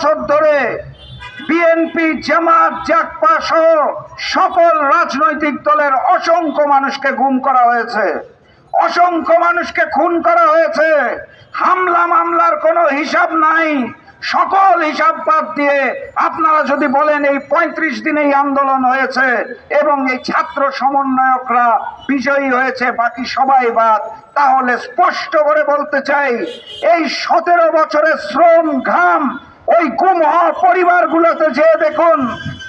বছর ধরে বিএনপি, জামাত জাকপা সহ সকল রাজনৈতিক দলের অসংখ্য মানুষকে গুম করা হয়েছে। অসংখ্য মানুষকে খুন করা হয়েছে। হামলা মামলার কোনো হিসাব নাই। সকল হিসাব বাদ দিয়ে আপনারা যদি বলেন এই পঁয়ত্রিশ দিনে এই আন্দোলন হয়েছে এবং এই ছাত্র সমন্বয়করা বিজয়ী হয়েছে, বাকি সবাই বাদ, তাহলে স্পষ্ট করে বলতে চাই, এই সতেরো বছরের শ্রম ঘাম ওই হওয়া পরিবারগুলোতে যেয়ে দেখুন,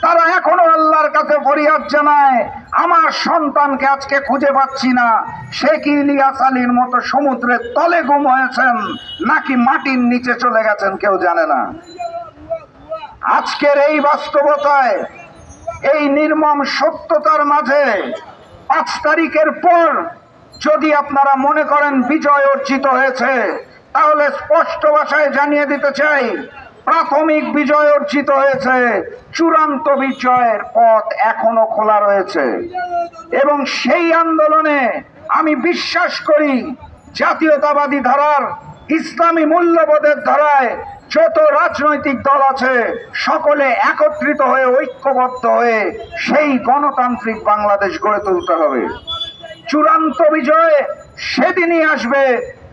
তারা এখনও আল্লাহর কাছে ফরিয়াদ জানায়, আমার সন্তানকে আজকে খুঁজে পাচ্ছি না। সে কি ইলিয়াস আলীর মতো সমুদ্রের তলে গুম হয়েছেন, নাকি মাটির নিচে চলে গেছেন কেউ জানে না। আজকের এই বাস্তবতায়, এই নির্মম সত্যতার মাঝে, পাঁচ তারিখের পর যদি আপনারা মনে করেন বিজয় অর্জিত হয়েছে, তাহলে স্পষ্ট ভাষায় জানিয়ে দিতে চাই প্রাথমিক বিজয় অর্জিত হয়েছে। চূড়ান্ত বিজয়ের পথ এখনও খোলা রয়েছে। এবং সেই আন্দোলনে আমি বিশ্বাস করি, জাতীয়তাবাদী ধারার ইসলামী মূল্যবোধের ধারায় যত রাজনৈতিক দল আছে, সকলে একত্রিত হয়ে, ঐক্যবদ্ধ হয়ে সেই গণতান্ত্রিক বাংলাদেশ গড়ে তুলতে হবে। চূড়ান্ত বিজয় সেদিনই আসবে,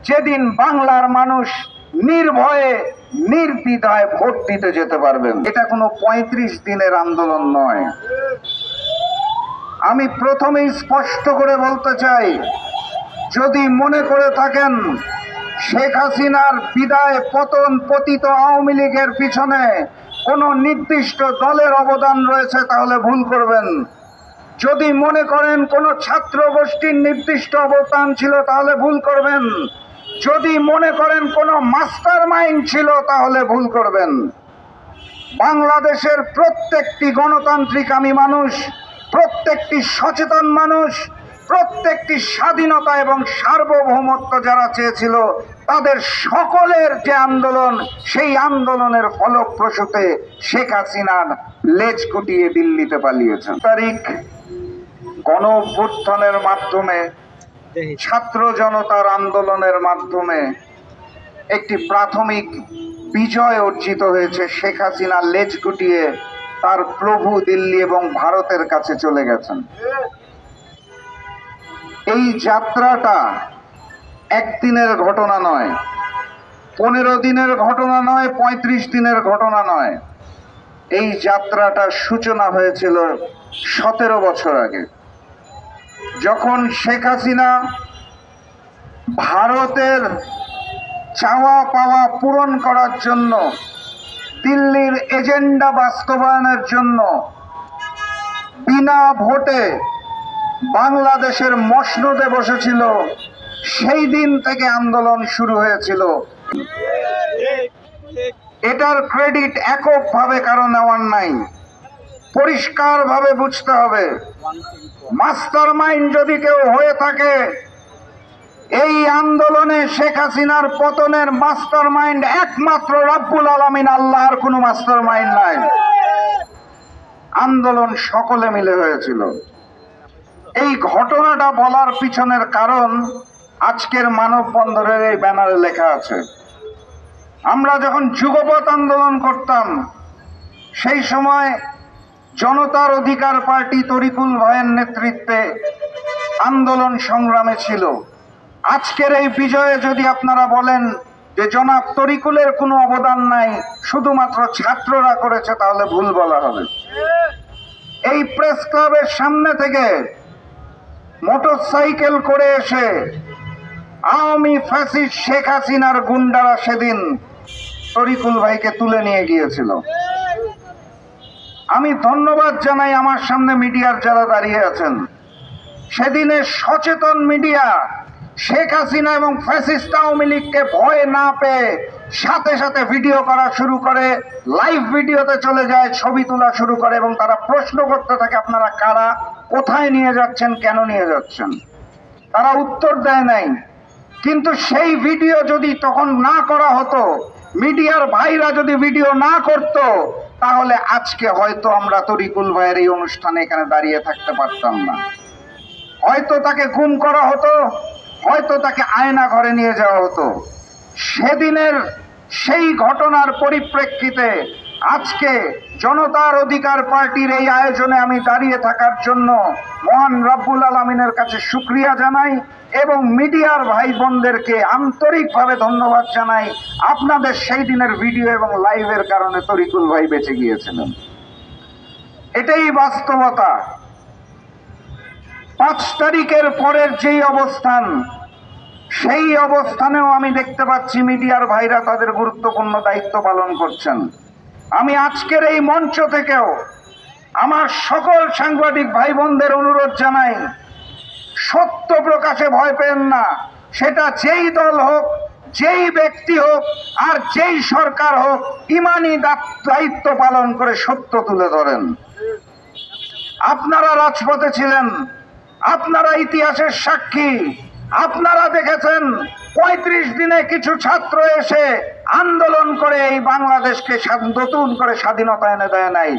যেদিন বাংলার মানুষ নির্ভয়ে নির্দ্বিধায় ভোট দিতে যেতে পারবেন। এটা কোনো পঁয়ত্রিশ দিনের আন্দোলন নয়। আমি প্রথমেই স্পষ্ট করে বলতে চাই, যদি মনে করে থাকেন, শেখ হাসিনার বিদায় পতন পতিত আওয়ামী লীগের পিছনে কোনো নির্দিষ্ট দলের অবদান রয়েছে, তাহলে ভুল করবেন। যদি মনে করেন কোনো ছাত্র গোষ্ঠীর নির্দিষ্ট অবদান ছিল, তাহলে ভুল করবেন। যদি মনে করেন কোনো মাস্টার মাইন্ড ছিল, তাহলে ভুল করবেন। বাংলাদেশের প্রত্যেকটি গণতান্ত্রিক আমি মানুষ, প্রত্যেকটি সচেতন মানুষ, প্রত্যেকটি স্বাধীনতা এবং সার্বভৌমত্ব যারা চেয়েছিল, তাদের সকলের যে আন্দোলন, সেই আন্দোলনের ফলপ্রসূতে শেখ হাসিনার লেজ কুটিয়ে দিল্লিতে পালিয়েছেন। তারিখ গণ মাধ্যমে ছাত্র জনতার আন্দোলনের মাধ্যমে একটি প্রাথমিক বিজয় অর্জিত হয়েছে শেখ হাসিনা লেজ গুটিয়ে তার প্রভু দিল্লি এবং ভারতের কাছে চলে গেছেন। এই যাত্রাটা একদিনের ঘটনা নয়, পনেরো দিনের ঘটনা নয়, পঁয়ত্রিশ দিনের ঘটনা নয়। এই যাত্রাটার সূচনা হয়েছিল সতেরো বছর আগে। যখন শেখ হাসিনা ভারতের চাওয়া পাওয়া পূরণ করার জন্য, দিল্লির এজেন্ডা বাস্তবায়নের জন্য বিনা ভোটে বাংলাদেশের মসনদে বসেছিল, সেই দিন থেকে আন্দোলন শুরু হয়েছিল। এটার ক্রেডিট এককভাবে কারও নেওয়ার নাই। পরিষ্কারভাবে বুঝতে হবে মাস্টার মাইন্ড যদি কেউ হয়ে থাকে, এই আন্দোলনে শেখ হাসিনার পতনের মাস্টার মাইন্ড একমাত্র রাব্বুল আলমিন আল্লাহর কোনো মাস্টার মাইন্ড নাই। আন্দোলন সকলে মিলে হয়েছিল। এই ঘটনাটা বলার পিছনের কারণ আজকের মানববন্ধনের এই ব্যানারে লেখা আছে। আমরা যখন যুগপৎ আন্দোলন করতাম, সেই সময় জনতার অধিকার পার্টি তরিকুল ভাইয়ের নেতৃত্বে আন্দোলন সংগ্রামে ছিল। আজকের এই বিজয়ে যদি আপনারা বলেন যে জনাব তরিকুলের কোনো অবদান নাই, শুধুমাত্র ছাত্ররা করেছে, তাহলে ভুল বলা হবে। এই প্রেস ক্লাবের সামনে থেকে মোটরসাইকেল করে এসে আওয়ামী ফ্যাসিস্ট শেখ হাসিনার গুন্ডারা সেদিন তরিকুল ভাইকে তুলে নিয়ে গিয়েছিল। আমি ধন্যবাদ জানাই আমার সামনে মিডিয়ার যারা দাঁড়িয়ে আছেন। সেদিনের সচেতন মিডিয়া, শেখ হাসিনা এবং ফ্যাসিস্ট আওয়ামী লীগকে ভয় না পেয়ে সাথে সাথে ভিডিও করা শুরু করে, লাইভ ভিডিওতে চলে যায়, ছবি তোলা শুরু করে এবং তারা প্রশ্ন করতে থাকে, আপনারা কারা? কোথায় নিয়ে যাচ্ছেন? কেন নিয়ে যাচ্ছেন? তারা উত্তর দেয় নাই। কিন্তু সেই ভিডিও যদি তখন না করা হতো, মিডিয়ার ভাইরা যদি ভিডিও না করত তাহলে আজকে হয়তো আমরা তরিকুল ভাইয়ের এই অনুষ্ঠানে এখানে দাঁড়িয়ে থাকতে পারতাম না। হয়তো তাকে গুম করা হতো, হয়তো তাকে আয়না ঘরে নিয়ে যাওয়া হতো। সেদিনের সেই ঘটনার পরিপ্রেক্ষিতে আজকে জনতার অধিকার পার্টির এই আয়োজনে আমি দাঁড়িয়ে থাকার জন্য মহান রব্বুল আলমিনের কাছে শুক্রিয়া জানাই এবং মিডিয়ার ভাই বোনদেরকে আন্তরিকভাবে ধন্যবাদ জানাই। আপনাদের সেই দিনের ভিডিও এবং লাইভের কারণে তরিকুল ভাই বেঁচে গিয়েছিলেন। এটাই বাস্তবতা। পাঁচ তারিখের পরের যেই অবস্থান, সেই অবস্থানেও আমি দেখতে পাচ্ছি মিডিয়ার ভাইরা তাদের গুরুত্বপূর্ণ দায়িত্ব পালন করছেন। আমি আজকের এই মঞ্চ থেকেও আমার সকল সাংবাদিক ভাই বোনদের অনুরোধ জানাই, সত্য প্রকাশে ভয় পেন না। সেটা যেই দল হোক, যেই ব্যক্তি হোক, আর যেই সরকার হোক ইমানি দায়িত্ব পালন করে সত্য তুলে ধরেন। আপনারা রাজপথে ছিলেন, আপনারা ইতিহাসের সাক্ষী, আপনারা দেখেছেন, পঁয়ত্রিশ দিনে কিছু ছাত্র এসে আন্দোলন করে এই বাংলাদেশকে নতুন করে স্বাধীনতা এনে দেয় নাই।